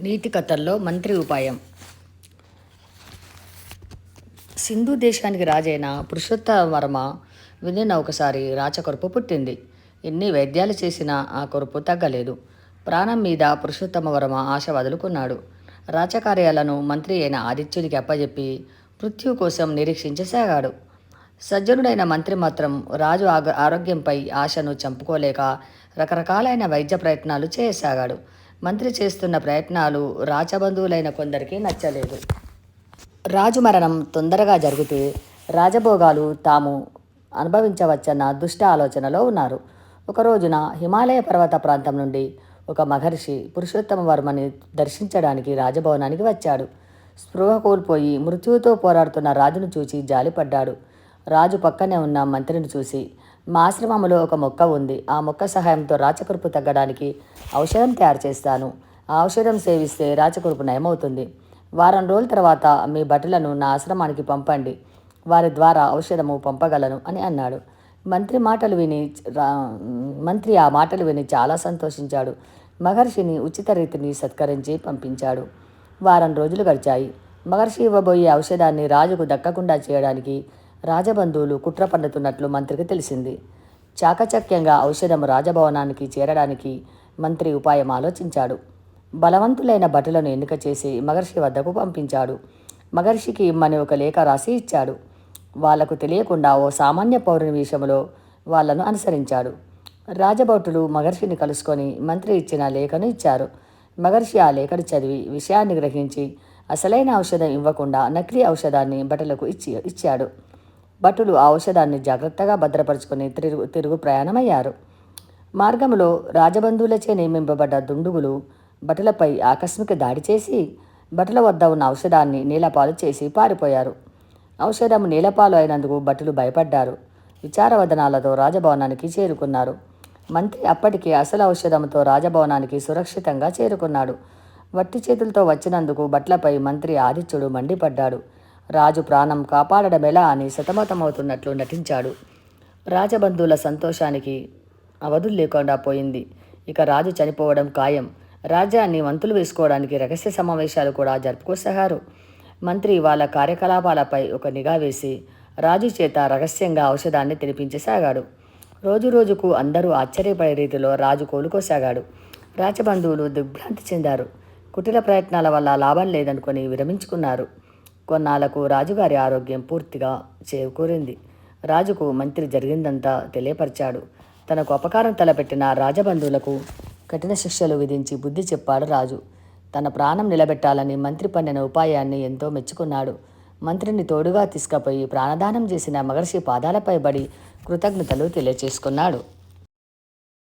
నీతి కథల్లో మంత్రి ఉపాయం. సింధు దేశానికి రాజైన పురుషోత్తమ వర్మ వినిన ఒకసారి రాచకొరుపు పుట్టింది. ఎన్ని వైద్యాలు చేసినా ఆ కొరుపు తగ్గలేదు. ప్రాణం మీద పురుషోత్తమ వర్మ ఆశ వదులుకున్నాడు. రాచకార్యాలను మంత్రి అయిన ఆదిత్యునికి అప్పజెప్పి మృత్యు కోసం నిరీక్షించసాగాడు. సజ్జనుడైన మంత్రి మాత్రం రాజు ఆగ ఆరోగ్యంపై ఆశను చంపుకోలేక రకరకాలైన వైద్య ప్రయత్నాలు చేయసాగాడు. మంత్రి చేస్తున్న ప్రయత్నాలు రాజబంధువులైన కొందరికి నచ్చలేదు. రాజు మరణం తొందరగా జరిగితే రాజభోగాలు తాము అనుభవించవచ్చన్న దుష్ట ఆలోచనలో ఉన్నారు. ఒక రోజున హిమాలయ పర్వత ప్రాంతం నుండి ఒక మహర్షి పురుషోత్తమ వర్మని దర్శించడానికి రాజభవనానికి వచ్చాడు. స్పృహ కోల్పోయి మృత్యువుతో పోరాడుతున్న రాజును చూసి జాలిపడ్డాడు. రాజు పక్కనే ఉన్న మంత్రిని చూసి మా ఆశ్రమంలో ఒక మొక్క ఉంది. ఆ మొక్క సహాయంతో రాచకురుపు తగ్గడానికి ఔషధం తయారు చేస్తాను. ఆ ఔషధం సేవిస్తే రాచకురుపు నయమవుతుంది. వారం రోజుల తర్వాత మీ భటులను నా ఆశ్రమానికి పంపండి. వారి ద్వారా ఔషధము పంపగలను అని అన్నాడు. మంత్రి మాటలు విని రా- మంత్రి ఆ మాటలు విని చాలా సంతోషించాడు. మహర్షిని ఉచిత రీతిని సత్కరించి పంపించాడు. వారం రోజులు గడిచాయి. మహర్షి ఇవ్వబోయే ఔషధాన్ని రాజుకు దక్కకుండా చేయడానికి రాజబంధువులు కుట్ర పన్నుతున్నట్లు మంత్రికి తెలిసింది. చాకచక్యంగా ఔషధం రాజభవనానికి చేరడానికి మంత్రి ఉపాయం ఆలోచించాడు. బలవంతులైన భటులను ఎన్నిక చేసి మహర్షి వద్దకు పంపించాడు. మహర్షికి ఇమ్మని ఒక లేఖ రాసి ఇచ్చాడు. వాళ్ళకు తెలియకుండా ఓ సామాన్య పౌరుని విషయంలో వాళ్ళను అనుసరించాడు. రాజభటులు మహర్షిని కలుసుకొని మంత్రి ఇచ్చిన లేఖను ఇచ్చారు. మహర్షి ఆ లేఖను చదివి విషయాన్ని గ్రహించి అసలైన ఔషధం ఇవ్వకుండా నకిలీ ఔషధాన్ని భటులకు ఇచ్చి ఇచ్చాడు. భటులు ఆ ఔషధాన్ని జాగ్రత్తగా భద్రపరుచుకొని తిరుగు తిరుగు ప్రయాణమయ్యారు. మార్గంలో రాజబంధువులచే నియమింపబడ్డ దుండుగులు భటులపై ఆకస్మిక దాడి చేసి భటుల వద్ద ఉన్న ఔషధాన్ని నీలపాలు చేసి పారిపోయారు. ఔషధం నీలపాలు అయినందుకు భటులు భయపడ్డారు. విచారవదనాలతో రాజభవనానికి చేరుకున్నారు. మంత్రి అప్పటికే అసలు ఔషధంతో రాజభవనానికి సురక్షితంగా చేరుకున్నాడు. వట్టి చేతులతో వచ్చినందుకు భట్లపై మంత్రి ఆదిత్యుడు మండిపడ్డాడు. రాజు ప్రాణం కాపాడడం ఎలా అని సతమతమవుతున్నట్లు నటించాడు. రాజబంధువుల సంతోషానికి అవధులు లేకుండా పోయింది. ఇక రాజు చనిపోవడం ఖాయం. రాజ్యాన్ని వంతులు వేసుకోవడానికి రహస్య సమావేశాలు కూడా జరుపుకోసాగారు. మంత్రి వాళ్ళ కార్యకలాపాలపై ఒక నిఘా వేసి రాజు చేత రహస్యంగా ఔషధాన్ని తినిపించసాగాడు. రోజు రోజుకు అందరూ ఆశ్చర్యపడే రీతిలో రాజు కోలుకోసాగాడు. రాజబంధువులు దిగ్భ్రాంతి చెందారు. కుటిల ప్రయత్నాల వల్ల లాభం లేదనుకొని విరమించుకున్నారు. కొన్నాళ్ళకు రాజుగారి ఆరోగ్యం పూర్తిగా చేకూరింది. రాజుకు మంత్రి జరిగిందంతా తెలియపరిచాడు. తనకు అపకారం తలపెట్టిన రాజబంధువులకు కఠిన శిక్షలు విధించి బుద్ధి చెప్పాడు రాజు. తన ప్రాణం నిలబెట్టాలని మంత్రి పన్నిన ఉపాయాన్ని ఎంతో మెచ్చుకున్నాడు. మంత్రిని తోడుగా తీసుకుపోయి ప్రాణదానం చేసిన మహర్షి పాదాలపై బడి కృతజ్ఞతలు తెలియచేసుకున్నాడు.